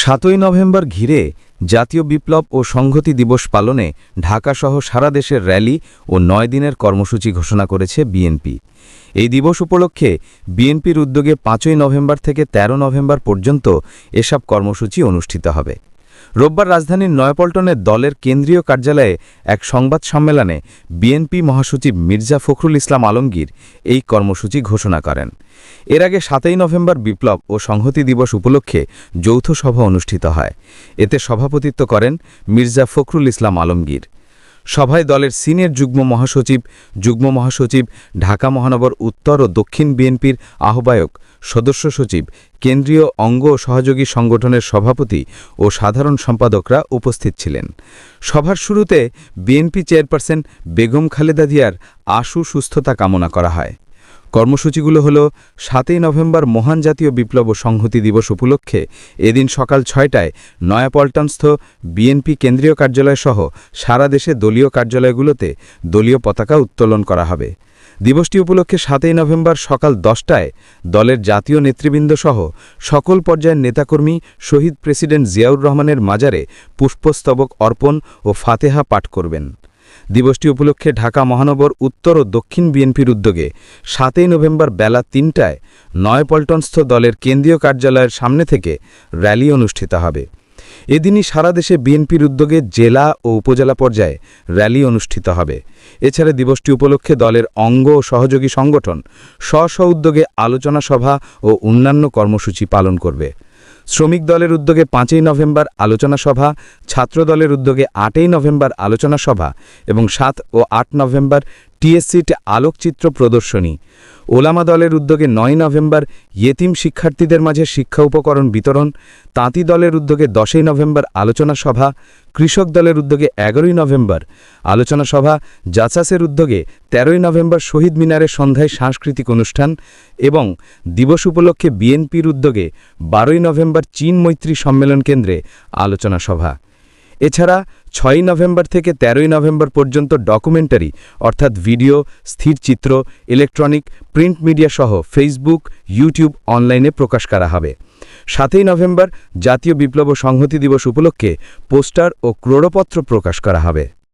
সাতই নভেম্বর ঘিরে জাতীয় বিপ্লব ও সংহতি দিবস পালনে ঢাকাসহ সারা দেশের র্যালি ও নয় দিনের কর্মসূচি ঘোষণা করেছে বিএনপি। এই দিবস উপলক্ষে বিএনপির উদ্যোগে পাঁচই নভেম্বর থেকে ১৩ নভেম্বর পর্যন্ত এসব কর্মসূচি অনুষ্ঠিত হবে। রোববার রাজধানীর নয়াপল্টনের দলের কেন্দ্রীয় কার্যালয়ে এক সংবাদ সম্মেলনে বিএনপি মহাসচিব মির্জা ফখরুল ইসলাম আলমগীর এই কর্মসূচি ঘোষণা করেন। এর আগে সাতই নভেম্বর বিপ্লব ও সংহতি দিবস উপলক্ষে যৌথ সভা অনুষ্ঠিত হয়। এতে সভাপতিত্ব করেন মির্জা ফখরুল ইসলাম আলমগীর। সভায় দলের সিনিয়র যুগ্ম মহাসচিব যুগ্ম মহাসচিব, ঢাকা মহানগর উত্তর ও দক্ষিণ বিএনপির আহ্বায়ক সদস্য সচিব, কেন্দ্রীয় অঙ্গ সহযোগী সংগঠনের সভাপতি ও সাধারণ সম্পাদকরা উপস্থিত ছিলেন। সভার শুরুতে বিএনপি চেয়ারপারসন বেগম খালেদা জিয়ার আশু সুস্থতা কামনা করা হয়। কর্মসূচিগুলো হল সাতই নভেম্বর মহান জাতীয় বিপ্লব ও সংহতি দিবস উপলক্ষে এদিন সকাল ছয়টায় নয়াপল্টনস্থ বিএনপি কেন্দ্রীয় কার্যালয় সহ সারা দেশে দলীয় কার্যালয়গুলোতে দলীয় পতাকা উত্তোলন করা হবে। দিবসটি উপলক্ষে সাতই নভেম্বর সকাল দশটায় দলের জাতীয় নেতৃবৃন্দ সহ সকল পর্যায়ের নেতাকর্মী, শহীদ প্রেসিডেন্ট জিয়াউর রহমানের মাজারে পুষ্পস্তবক অর্পণ ও ফাতেহা পাঠ করবেন। দিবসটি উপলক্ষে ঢাকা মহানগর উত্তর ও দক্ষিণ বিএনপির উদ্যোগে সাতই নভেম্বর বেলা তিনটায় নয়পল্টনস্থ দলের কেন্দ্রীয় কার্যালয়ের সামনে থেকে র্যালি অনুষ্ঠিত হবে। এদিনই সারা দেশে বিএনপির উদ্যোগে জেলা ও উপজেলা পর্যায়ে র্যালি অনুষ্ঠিত হবে। এছাড়া দিবসটি উপলক্ষে দলের অঙ্গ ও সহযোগী সংগঠন স্ব স্ব উদ্যোগে আলোচনা সভা ও অন্যান্য কর্মসূচি পালন করবে। শ্রমিক দলের উদ্যোগে পাঁচই নভেম্বর আলোচনা সভা, ছাত্র দলের উদ্যোগে আটই নভেম্বর আলোচনা সভা এবং সাত ও আট নভেম্বর টিএসসিতে আলোকচিত্র প্রদর্শনী। ওলামা দলের উদ্যোগে নয় নভেম্বর ইয়েতিম শিক্ষার্থীদের মাঝে শিক্ষা উপকরণ বিতরণ, তাঁতি দলের উদ্যোগে দশই নভেম্বর আলোচনা সভা, কৃষক দলের উদ্যোগে এগারোই নভেম্বর আলোচনা সভা, জাসাসের উদ্যোগে তেরোই নভেম্বর শহীদ মিনারের সন্ধ্যায় সাংস্কৃতিক অনুষ্ঠান এবং দিবস উপলক্ষে বিএনপির উদ্যোগে বারোই নভেম্বর চীন মৈত্রী সম্মেলন কেন্দ্রে আলোচনা সভা। এছাড়া ছয়ই নভেম্বর থেকে তেরোই নভেম্বর পর্যন্ত ডকুমেন্টারি, অর্থাৎ ভিডিও স্থিরচিত্র ইলেকট্রনিক, প্রিন্ট মিডিয়া সহ ফেসবুক, ইউটিউব অনলাইনে প্রকাশ করা হবে। সাতই নভেম্বর জাতীয় বিপ্লব সংহতি দিবস উপলক্ষে পোস্টার ও ক্রোড়পত্র প্রকাশ করা হবে।